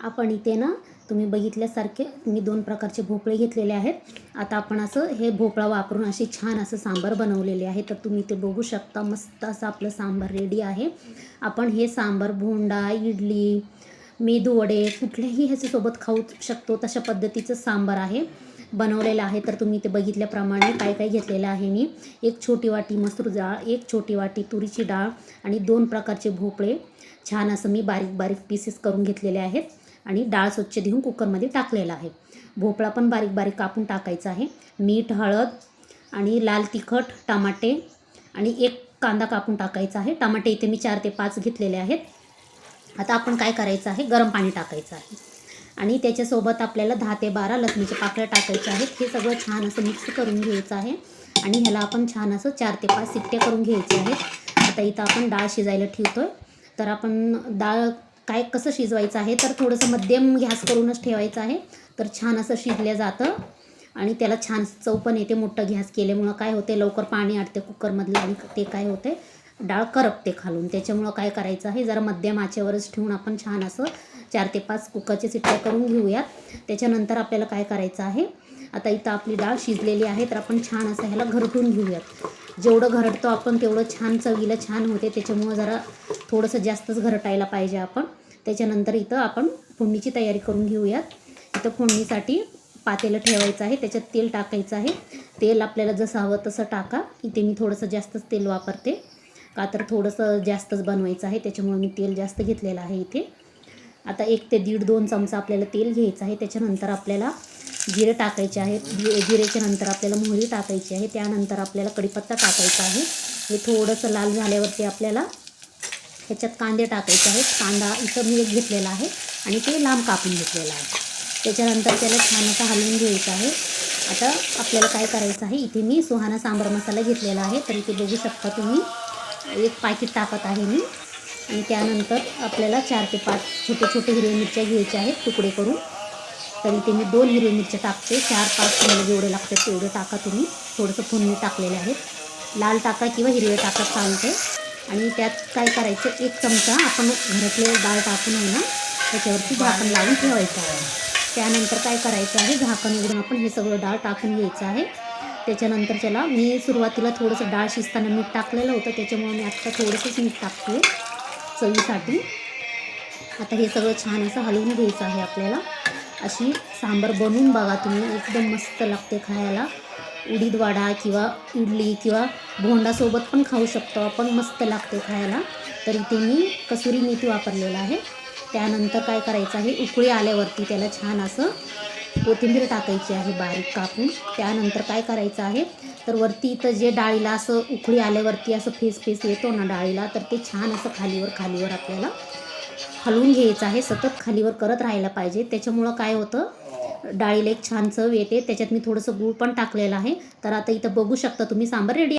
आपण इथे ना तुम्ही बघितल्यासारखे मी दोन प्रकारचे भोपळे घेतलेले आहेत. आता आपण असं हे भोपळा वापरून असे छान असं सांबार बनवलेले आहे. तर तुम्ही ते बघू शकता मस्त असं आपलं सांबार रेडी आहे. आपण हे सांबार भोंडा इडली मेदू वडे कुठल्याही ह्याच्यासोबत खाऊ शकतो तशा पद्धतीचं सांबार आहे बनवलेलं आहे. तर तुम्ही ते बघितल्याप्रमाणे काय काय घेतलेलं आहे मी. एक छोटी वाटी मसूर डाळ एक छोटी वाटी तुरीची डाळ आणि दोन प्रकारचे भोपळे. छान असं मी बारीक बारीक पीसेस करून घेतलेले आहेत. आणि डाळ स्वच्छ धुवून कुकरमध्ये टाकलेला आहे. भोपळा पण बारीक बारीक कापून टाकायचा आहे. मीठ हळद आणि लाल तिखट टमाटे आणि एक कांदा कापून टाकायचा आहे. टमाटे इथे मी चार ते पाच घेतलेले आहेत. आता आपण काय करायचं आहे? गरम पाणी टाकायचं आहे. आणि त्याच्यासोबत आपल्याला दहा ते बारा लसणीचे पाकळ्या टाकायचे आहेत. हे सगळं छान असं मिक्स करून घ्यायचं आहे. आणि ह्याला आपण छान असं चार ते पाच सिट्टे करून घ्यायचे आहेत. आता इथं आपण डाळ शिजायला ठेवतो आहे तर आपण डाळ काय कसं शिजवायचं आहे तर थोडंसं मध्यम गॅस करूनच ठेवायचं आहे. तर छान असं शिजलं जातं. आणि त्याला छान चव पण येते मोठं गॅस केल्यामुळं. काय होते लवकर पाणी आटते कुकरमधलं आणि ते काय होते डाळ करपते खालून. त्याच्यामुळं काय करायचं आहे जरा मध्यम आचेवरच ठेवून आपण छान असं चार ते पाच कुकरचे सिट्ट्या करून घेऊयात. त्याच्यानंतर आपल्याला काय करायचं आहे आता इथं आपली डाळ शिजलेली आहे तर आपण छान असं ह्याला घरटून घेऊयात. जेवढं घरटतो आपण तेवढं छान चवीला छान होते. त्याच्यामुळं जरा थोडंसं जास्तच घरटायला पाहिजे आपण. त्याच्यानंतर इथं आपण फोडणीची तयारी करून घेऊयात. इथं फोडणीसाठी पातेलं ठेवायचं आहे त्याच्यात तेल टाकायचं आहे. तेल आपल्याला जसं हवं तसं टाका. इथे मी थोडंसं जास्तच तेल वापरते. का तर थोडंसं जास्तच बनवायचं आहे त्याच्यामुळे मी तेल जास्त घेतलेलं आहे इथे. आता एक ते दीड दोन चमचा आपल्याला तेल घ्यायचं आहे. त्याच्यानंतर आपल्याला जिरे टाकायचे आहेत. जि जिरेच्या नंतर आपल्याला मोहरी टाकायची आहे. त्यानंतर आपल्याला कढीपत्ता टाकायचा आहे. हे थोडंसं लाल झाल्यावरती आपल्याला ह्याच्यात कांदे टाकायचे आहेत. कांदा इथं मी एक घेतलेला आहे आणि ते लांब कापून घेतलेलं आहे. त्याच्यानंतर त्याला छान असं हलवून घ्यायचं आहे. आता आपल्याला काय करायचं आहे इथे मी सुहाना सांबार मसाला घेतलेला आहे. तर इथे बघू शकता तुम्ही एक पाकिट टाकत आहे मी. आणि त्यानंतर आपल्याला चार ते पाच छोटे छोटे हिरव्या मिरच्या घ्यायच्या आहेत तुकडे करून. तर इथे मी दोन हिरव्या मिरच्या टाकते. चार पाच तुम्हाला जेवढे लागतात तेवढे टाका तुम्ही. थोडंसं फोडणी टाकलेले आहेत. लाल टाका किंवा हिरवे टाका चालते आणि त्यात काय करायचं? एक चमचा आपण घरातले डाळ टाकून आहे ना त्याच्यावरती झाकण लावून ठेवायचं आहे. त्यानंतर काय करायचं आहे? झाकण उघडून आपण हे सगळं डाळ टाकून घ्यायचं आहे. त्याच्यानंतर त्याला मी सुरुवातीला थोडंसं डाळ शिजताना मीठ टाकलेलं होतं त्याच्यामुळे मी आत्ता थोडंसंच मीठ टाकते चवीसाठी. आता हे सगळं छान असं हलवून घ्यायचं आहे आपल्याला. अशी सांबार बनवून बघा तुम्ही एकदम मस्त लागते खायला. उडीद वडा किंवा इडली किंवा भोंडासोबत पण खाऊ शकतो आपण मस्त लागते खायला. तर इथे मी कसुरी मेथी वापरलेला आहे. त्यानंतर काय करायचं आहे उकळी आल्यावरती त्याला छान असं कोथिंबीर टाकायची आहे बारीक कापून. त्यानंतर काय करायचं आहे तर वरती इथं जे डाळीला असं उकळी आल्यावरती असं फेस फेस येतो ना डाळीला तर ते छान असं खालीवर खालीवर आपल्याला हलवून घ्यायचं आहे. सतत खालीवर करत राहायला पाहिजे. त्याच्यामुळं काय होतं डाळीला एक छान चव येते. त्याच्यात मी थोडंसं गूळ पण टाकलेलं आहे. तर आता इथं बघू शकता तुम्ही सांबार रेडी